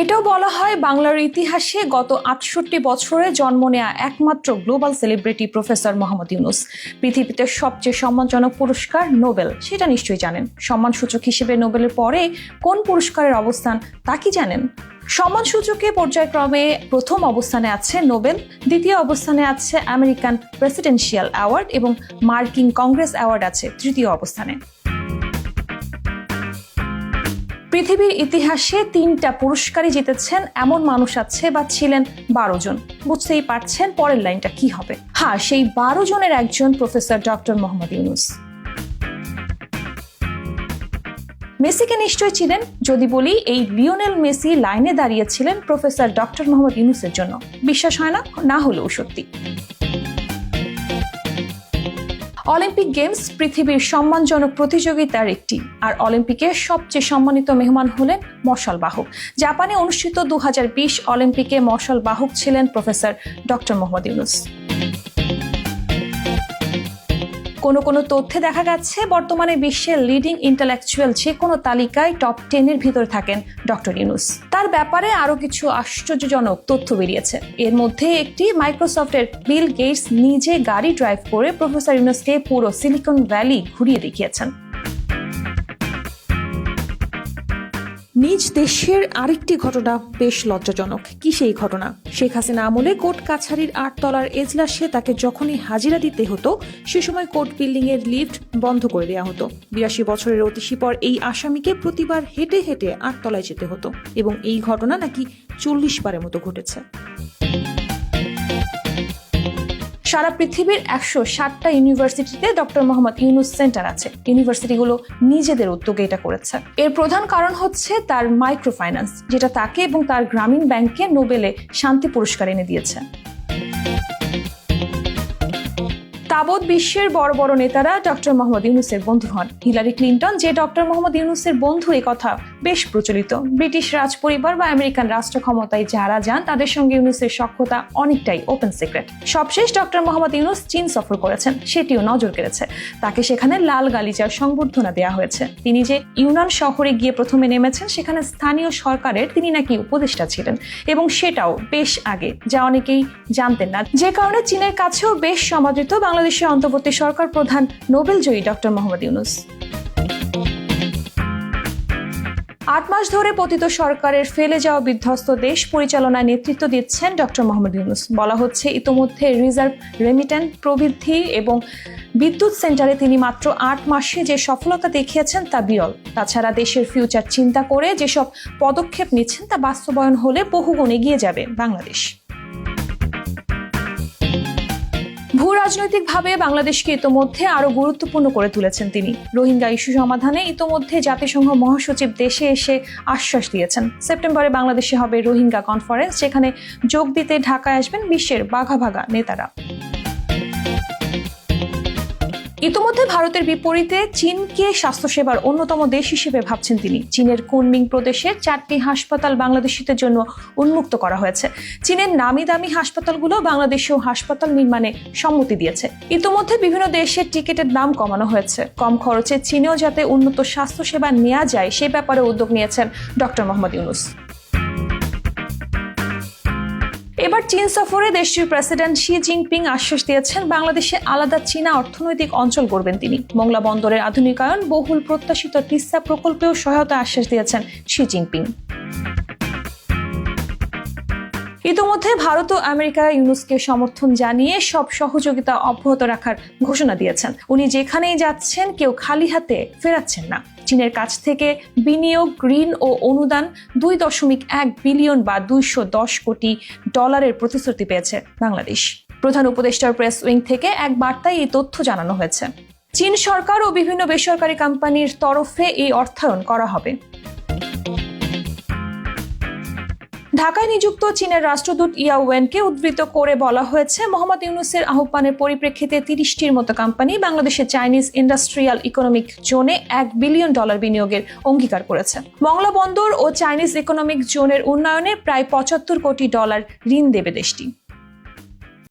এটাও বলা হয় বাংলার ইতিহাসে গত আটষট্টি বছরে জন্ম নেয়া একমাত্র global celebrity professor Mohammad Yunus. পৃথিবীতে সবচেয়ে সম্মানজনক পুরস্কার নোবেল, সেটা নিশ্চয়ই জানেন। সম্মানসূচক হিসেবে নোবেলের পরে কোন পুরস্কারের অবস্থান, তা কি জানেন? সম্মানসূচকে পর্যায়ক্রমে প্রথম অবস্থানে আছে নোবেল, দ্বিতীয় অবস্থানে আছে আমেরিকান প্রেসিডেন্সিয়াল অ্যাওয়ার্ড এবং মার্কিন কংগ্রেস অ্যাওয়ার্ড আছে তৃতীয় অবস্থানে। পৃথিবীর ইতিহাসে তিনটা পুরস্কারই জিতেছেন এমন মানুষ আছে বা ছিলেন বারো জন। বুঝতেই পারছেন পরের লাইনটা কি হবে। হ্যাঁ সেই বারো জনের একজন প্রফেসর ডক্টর মোহাম্মদ ইউনুস। মেসিকে নিশ্চয় ছিলেন যদি বলি, এই লিওনেল মেসি লাইনে দাঁড়িয়েছিলেন প্রফেসর ডক্টর মোহাম্মদ ইউনুসের জন্য। বিশ্বাস হয় না? না হলেও সত্যি। অলিম্পিক গেমস পৃথিবীর সম্মানজনক প্রতিযোগিতার একটি, আর অলিম্পিকের সবচেয়ে সম্মানিত মেহমান হলেন মশাল বাহক। জাপানে অনুষ্ঠিত দু হাজার বিশ অলিম্পিকে মশাল বাহক ছিলেন প্রফেসর ডক্টর মোহাম্মদ ইউনুস। কোনো কোন তথ্যে দেখা গেছে, বর্তমানে বিশ্বের লিডিং ইন্টালেকচুয়াল যে কোনো তালিকায় টপ টেনের ভিতরে থাকেন ডক্টর ইউনুস। তার ব্যাপারে আরও কিছু আশ্চর্যজনক তথ্য বেরিয়েছে। এর মধ্যে একটি, মাইক্রোসফটের বিল গেটস নিজে গাড়ি ড্রাইভ করে প্রফেসর ইউনুসকে পুরো সিলিকন ভ্যালি ঘুরিয়ে দেখিয়েছেন। নিজ দেশের আরেকটি ঘটনা বেশ লজ্জাজনক। কি সেই ঘটনা? শেখ হাসিনা আমলে কোর্ট কাছারির আটতলার এজলাসে তাকে যখনই হাজিরা দিতে হতো, সে সময় কোর্ট বিল্ডিং এর লিফট বন্ধ করে দেওয়া হতো। বিরাশি বছরের অতিশী পর এই আসামিকে প্রতিবার হেঁটে হেঁটে আটতলায় যেতে হতো এবং এই ঘটনা নাকি চল্লিশ বারের মতো ঘটেছে। সারা পৃথিবীর একশো ষাটটা ইউনিভার্সিটিতে ডক্টর মোহাম্মদ ইউনুস সেন্টার আছে। ইউনিভার্সিটিগুলো নিজেদের উদ্যোগে এটা করেছে। এর প্রধান কারণ হচ্ছে তার মাইক্রো ফাইন্যান্স যেটা তাকে এবং তার গ্রামীণ ব্যাংকে নোবেলে শান্তি পুরস্কার এনে দিয়েছে। তাবৎ বিশ্বের বড় বড় নেতারা ডক্টর মোহাম্মদ ইউনুসের বন্ধু হন। হিলারি ক্লিন্টন, যে ডক্টর মোহাম্মদ ইউনুসের বন্ধু এই কথা বেশ প্রচলিত। ব্রিটিশ রাজ পরিবার বা আমেরিকান রাষ্ট্র ক্ষমতায় যারা যান, তাদের সঙ্গে ইউনুসের সক্ষতা অনেকটাই ওপেন সিক্রেট সবশেষ ডক্টর মোহাম্মদ ইউনুস চীন সফর করেছেন, সেটিও নজর কেড়েছে। তাকে সেখানে লাল গালিচার সংবর্ধনা দেওয়া হয়েছে। তিনি যে ইউনান শহরে গিয়ে প্রথমে নেমেছেন, সেখানে স্থানীয় সরকারের তিনি নাকি উপদেষ্টা ছিলেন। এবং সেটাও বেশ আগে, যা অনেকেই জানতেন না। যে কারণে চীনের কাছেও বেশ সমাদৃত বাংলাদেশের অন্তর্বর্তী সরকার প্রধান নোবেল জয়ী ডক্টর মোহাম্মদ ইউনুস। আট মাস ধরে পতিত সরকারের ফেলে যাওয়া বিধ্বস্ত দেশ পরিচালনায় নেতৃত্ব দিচ্ছেন ডক্টর মোহাম্মদ ইউনুস। বলা হচ্ছে, ইতোমধ্যে রিজার্ভ রেমিটেন্ট প্রবৃদ্ধি এবং বিদ্যুৎ সেন্টারে তিনি মাত্র আট মাসে যে সফলতা দেখিয়েছেন তা বিরল। তাছাড়া দেশের ফিউচার চিন্তা করে যেসব পদক্ষেপ নিচ্ছেন তা বাস্তবায়ন হলে বহুগুণ এগিয়ে যাবে বাংলাদেশ। ভূ রাজনৈতিকভাবে বাংলাদেশকে ইতোমধ্যে আরও গুরুত্বপূর্ণ করে তুলেছেন তিনি। রোহিঙ্গা ইস্যু সমাধানে ইতোমধ্যে জাতিসংঘ মহাসচিব দেশে এসে আশ্বাস দিয়েছেন। সেপ্টেম্বরে বাংলাদেশে হবে রোহিঙ্গা কনফারেন্স, যেখানে যোগ দিতে ঢাকায় আসবেন বিশ্বের বাঘা ভাগা নেতারা। ইতোমধ্যে ভারতের বিপরীতে চীনকে স্বাস্থ্যসেবার অন্যতম দেশ হিসেবে ভাবছেন তিনি। চীনের কুনমিং প্রদেশে চারটি হাসপাতাল বাংলাদেশিদের জন্য উন্মুক্ত করা হয়েছে। চীনের নামি দামি হাসপাতালগুলো বাংলাদেশেও হাসপাতাল নির্মাণে সম্মতি দিয়েছে। ইতোমধ্যে বিভিন্ন দেশের টিকিটের দাম কমানো হয়েছে। কম খরচে চীনেও যাতে উন্নত স্বাস্থ্যসেবা নেওয়া যায় সে ব্যাপারে উদ্যোগ নিয়েছেন ডক্টর মোহাম্মদ ইউনুস। এবার চীন সফরে দেশটির প্রেসিডেন্ট শি জিনপিং আশ্বাস দিয়েছেন, বাংলাদেশে আলাদা চীনা অর্থনৈতিক অঞ্চল করবেন তিনি। মংলা বন্দরের আধুনিকায়ন বহুল প্রত্যাশিত তিস্তা প্রকল্পেও সহায়তা আশ্বাস দিয়েছেন শি জিনপিং। ইতোমধ্যে ভারত ও আমেরিকা ইউনুসকে সমর্থন জানিয়ে সব সহযোগিতা অব্যাহত রাখার ঘোষণা দিয়েছেন। উনি যেখানেই যাচ্ছেন, কেউ খালি হাতে ফেরাচ্ছেন না। চীনের কাছ থেকে বিনিয়োগ, ঋণ ও অনুদান দুই দশমিক এক বিলিয়ন বা দুইশো দশ কোটি ডলারের প্রতিশ্রুতি পেয়েছে বাংলাদেশ। প্রধান উপদেষ্টার প্রেস উইং থেকে এক বার্তায় এই তথ্য জানানো হয়েছে। চীন সরকার ও বিভিন্ন বেসরকারি কোম্পানির তরফে এই অর্থায়ন করা হবে। ঢাকায় নিযুক্ত চীনের রাষ্ট্রদূত ইয়া ওয়েনকে উদ্ধৃত করে বলা হয়েছে, মোহাম্মদ ইউনুসের আহ্বানের পরিপ্রেক্ষিতে তিরিশটির মতো কোম্পানি বাংলাদেশের চাইনিজ ইন্ডাস্ট্রিয়াল ইকোনমিক জোনে এক বিলিয়ন ডলার বিনিয়োগের অঙ্গীকার করেছে। মংলা বন্দর ও চাইনিজ ইকোনমিক জোনের উন্নয়নে প্রায় পঁচাত্তর কোটি ডলার ঋণ দেবে দেশটি।